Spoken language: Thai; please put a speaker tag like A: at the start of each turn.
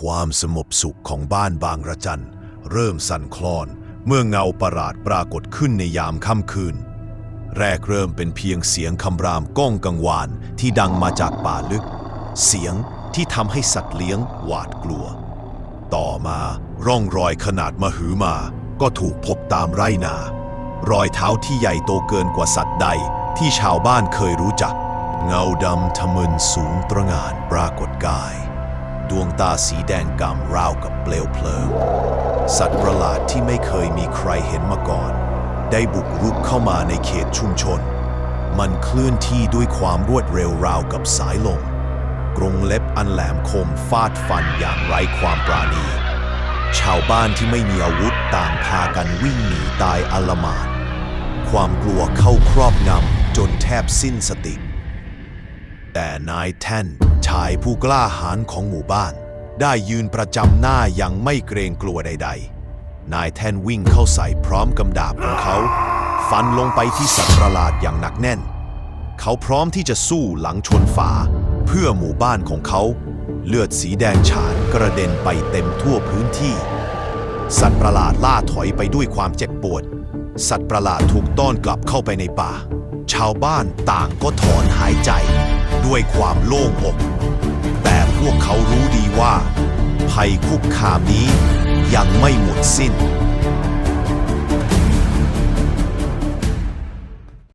A: ความสงบสุขของบ้านบางระจันเริ่มสั่นคลอน เมื่อเงาประหลาดปรากฏขึ้นในยามค่ำคืน แรกเริ่มเป็นเพียงเสียงคำรามก้องกังวานที่ดังมาจากป่าลึก เสียงที่ทำให้สัตว์เลี้ยงหวาดกลัว ต่อมาร่องรอยขนาดมหึมา ก็ถูกพบตามไร่นา รอยเท้าที่ใหญ่โตเกินกว่าสัตว์ใดที่ชาวบ้านเคยรู้จัก เงาดำทะมึนสูงตระหง่านปรากฏ วงตาสีแดงกำราวกับเปลวเพลิง สัตว์ประหลาดที่ไม่เคยมีใครเห็นมาก่อน ได้บุกรุกเข้ามาในเขตชุมชน มันเคลื่อนที่ด้วยความรวดเร็วราวกับสายลมกรงเล็บอันแหลมคมฟาดฟันอย่างไร้ความปราณี ชาวบ้านที่ไม่มีอาวุธต่างพากันวิ่งหนีตายอลมานความกลัวเข้าครอบงำจนแทบสิ้นสติ แต่นายแท่น ชายผู้กล้าหาญของหมู่บ้าน ได้ยืนประจำหน้าอยังไม่เกรงกลัวใด ๆ นายแท่นวิ่งเข้าใส่พร้อมกำดาบของเขา ฟันลงไปที่สัตว์ประหลาดอย่างหนักแน่น เขาพร้อมที่จะสู้หลังชนฝา เพื่อหมู่บ้านของเขา เลือดสีแดงฉานกระเด็นไปเต็มทั่วพื้นที่ สัตว์ประหลาดล่าถอยไปด้วยความเจ็บปวด สัตว์ประหลาดถูกต้อนกลับเข้าไปในป่า ชาวบ้านต่างก็ถอนหายใจ ด้วยความโล่งอก แต่พวกเขารู้ดีว่า ภัยคุกคามนี้ยังไม่หมดสิ้น